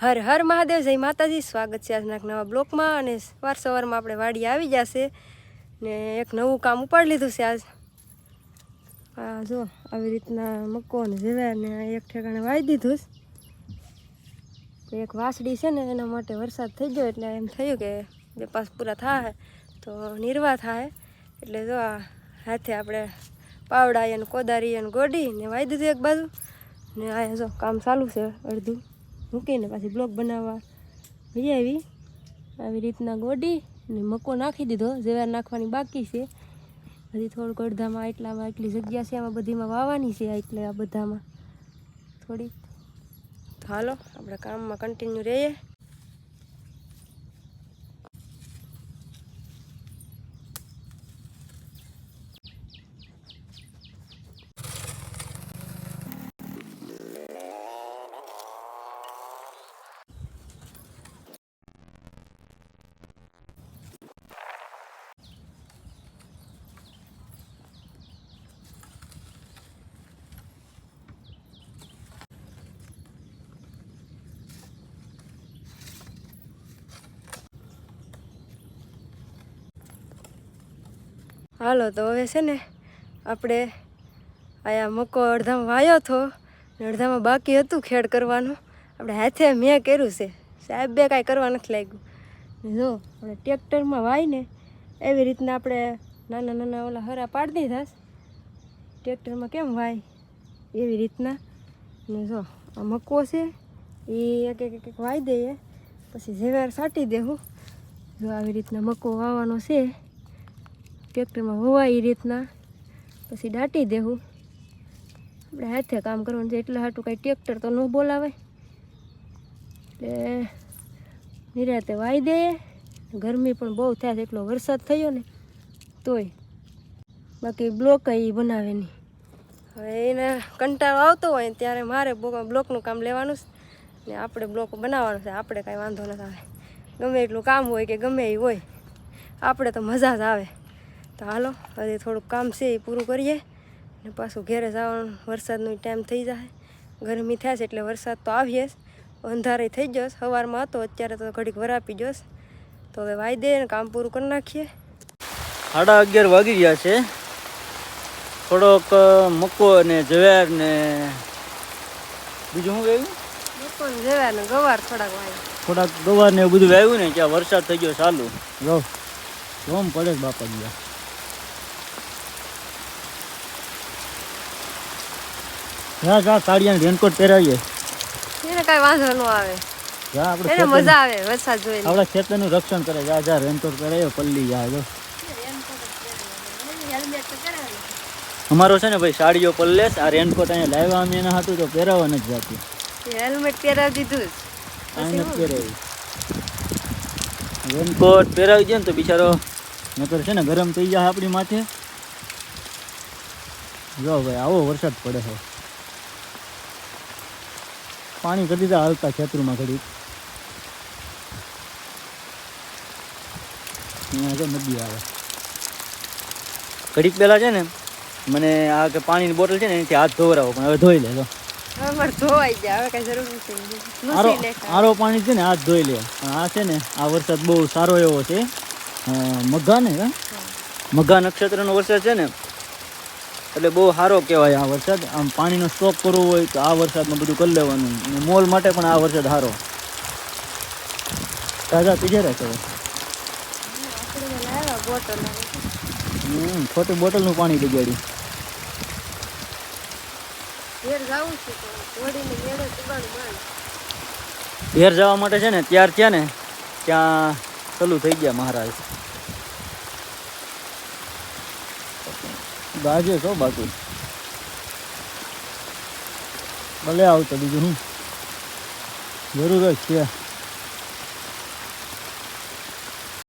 હર હર મહાદેવ, જય માતાજી. સ્વાગત છે આજના નવા બ્લોકમાં અને સવાર સવારમાં આપણે વાડી આવી જશે ને એક નવું કામ ઉપાડી લીધું છે આજ. આ જો, આવી રીતના મક્કો અને ઝેવારને આ એક ઠેકાણે વાવી દીધું એક વાસડી છે ને, એના માટે વરસાદ થઈ ગયો એટલે એમ થયું કે બે પાસ પૂરા થાય તો નિર્વાહ થાય. એટલે જો આ હાથે આપણે પાવડા અને કોદારી અને ગોડી ને વાવી દીધું એક બાજુ. ને આ જો કામ ચાલુ છે અડધું. મૂકીને પાછી બ્લોક બનાવવા. જઈ આવી. આવી રીતના ગોડી ને મકો નાખી દીધો. ઝેવાર નાખવાની બાકી છે. હજી થોડુંક અડધામાં એટલામાં એટલી જગ્યા છે. આમાં બધીમાં વાવવાની છે એટલે આ બધામાં. થોડીક. હાલો, આપણે કામમાં કન્ટિન્યુ રહીએ. હાલો, તો હવે છે ને આપણે આયા મકો અડધામાં વાયો હતો ને અડધામાં બાકી હતું ખેડ કરવાનું. આપણે હાથે મેં કર્યું છે. સાહેબ બે કાંઈ કરવા નથી લાગ્યું. જો, આપણે ટ્રેક્ટરમાં વાઈને એવી રીતના આપણે નાના નાના ઓલા હરા પાડી દીધા. ટ્રેક્ટરમાં કેમ વાય? એવી રીતના. ને જો, આ મકો છે, એ એક એક એક એક વાઈ દઈએ. પછી ઝેવાર સાટી દેવું. જો આવી રીતના મકો વાવવાનો છે. ટ્રેક્ટરમાં હોવાય એ રીતના. પછી દાટી દેવું આપણે હાથે કામ કરવાનું છે એટલે હાટું કાંઈ ટ્રેક્ટર તો ન બોલાવે. એટલે નિરાતે વાઈ દે. ગરમી પણ બહુ થાય છે, એટલો વરસાદ થયો ને, તોય. બાકી બ્લોક એ બનાવે નહીં. હવે એને કંટાળો આવતો હોય ત્યારે મારે બ્લો- બ્લોકનું કામ લેવાનું છે. ને આપણે બ્લોક બનાવવાનું છે, આપણે કાંઈ વાંધો નથી આવે. ગમે એટલું કામ હોય કે ગમે એ હોય. આપણે તો મજા જ આવે. તો હાલો હજી થોડુંક કામ છે એ પૂરું કરીએ. ને પાછું ઘેરે જવાનું વરસાદનો ટાઈમ થઈ જાય ગરમી થાય છે એટલે વરસાદ તો આવીએ જ. અંધારે થઈ જશે સવારમાં હતો અત્યારે તો ઘડીક વરાપી જશ તો હવે વાઈ દે ને કામ પૂરું કરી નાખીએ. સાડા અગિયાર વાગી ગયા છે. થોડોક અ, મકો ને જવેર ને બીજું શું વાવ્યું જેવા ને ગવાર થોડાક વાય. થોડાક ગવાર ને બધું વાવ્યું ને ત્યાં વરસાદ થઈ ગયો ચાલુ જો જોમ પડે બાપા ગયા. જા જા સાડિયા રેનકોટ પહેરાવીએ. એને કાંઈ વાંધો ન આવે. જા આપણે એને મજા આવે વરસાદ જોઈને. આપણા ખેતરનું રક્ષણ કરે. જા જા રેનકોટ પહેરાવીએ પલ્લી જા જો. અમારો છે ને ભાઈ સાડીઓ પલ્લે આ રેનકોટ અહીંયા લાવ્યા અમે એના હતું તો પહેરાવવા નથી જતું. હેલ્મેટ પહેરાવી દીધું રેનકોટ પહેરાવી દે ને તો બિચારો નકર છે ને ગરમ થઈ જાય આપણી માથે. જો ભાઈ આવો વરસાદ પડે છે. પાણી કરી દીધા હાલતા ખેતરમાં ઘડી નદી આવે. ઘડીક પેલા છે ને મને આ કે પાણીની બોટલ છે ને એનાથી હાથ ધોવરાવો પણ હવે ધોઈ લે જો હવે મારે ધોવાઈ ગયા હવે કાંઈ જરૂર નથી. આરો આરો પાણી છે ને હાથ ધોઈ લે. પણ આ છે ને આ વરસાદ બહુ સારો એવો છે. મઘા ને હે? મઘા નક્ષત્રનો વરસાદ છે ને એટલે બહુ સારો કહેવાય આ વરસાદ. આમ પાણીનો સ્ટોક કરવો હોય તો આ વરસાદમાં બધું કરી લેવાનું. અને મોલ માટે પણ આ વરસાદ સારો. તાજા પીજે રાખે હમ ખોટી બોટલનું પાણી બગાડ્યું. ઘેર જાવું માટે છે ને ત્યાર થયા ને ત્યાં ચાલુ થઈ ગયા મહારાજ. બાજે છો બાકી. ભલે આવતો બીજું હું. જરૂર જ છે.